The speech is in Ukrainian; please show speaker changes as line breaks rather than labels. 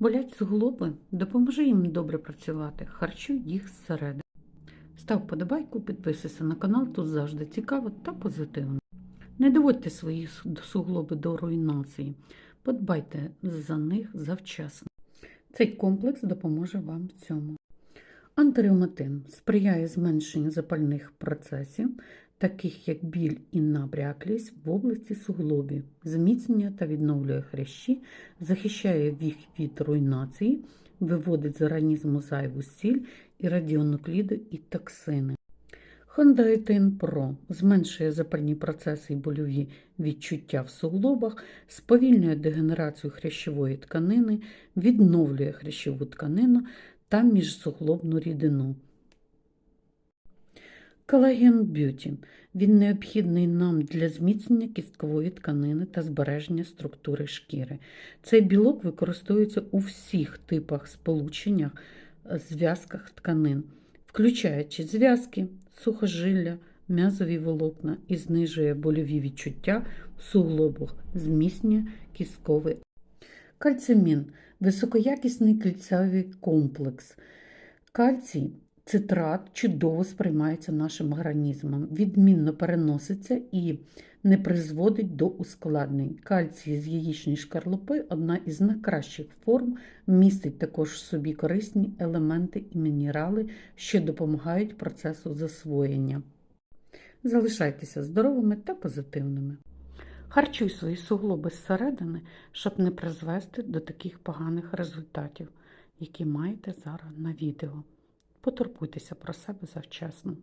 Болять суглоби, допоможи їм добре працювати, харчуй їх зсередини. Став вподобайку, підписуйся на канал, тут завжди цікаво та позитивно. Не доводьте свої суглоби до руйнації, подбайте за них завчасно. Цей комплекс допоможе вам в цьому. Антиревматин сприяє зменшенню запальних процесів, таких як біль і набряклість в області суглобів, зміцнює та відновлює хрящі, захищає їх від руйнації, виводить з організму зайву сіль і радіонукліди і токсини. Хондроїтин Про зменшує запальні процеси і больові відчуття в суглобах, сповільнює дегенерацію хрящової тканини, відновлює хрящову тканину та міжсуглобну рідину. Колаген Б'юті. Він необхідний нам для зміцнення кісткової тканини та збереження структури шкіри. Цей білок використовується у всіх типах сполученнях, е, зв'язках тканин, включаючи зв'язки, сухожилля, м'язові волокна і знижує больові відчуття в суглобах, зміцнює кістковий Кальцимін високоякісний кільцевий комплекс. Кальцій цитрат чудово сприймається нашим організмом, відмінно переноситься і не призводить до ускладнень. Кальцій з яєчної шкарлупи одна із найкращих форм, містить також в собі корисні елементи і мінерали, що допомагають процесу засвоєння. Залишайтеся здоровими та позитивними. Харчуй свої суглоби зсередини, щоб не призвести до таких поганих результатів, які маєте зараз на відео. Потурбуйтеся про себе завчасно.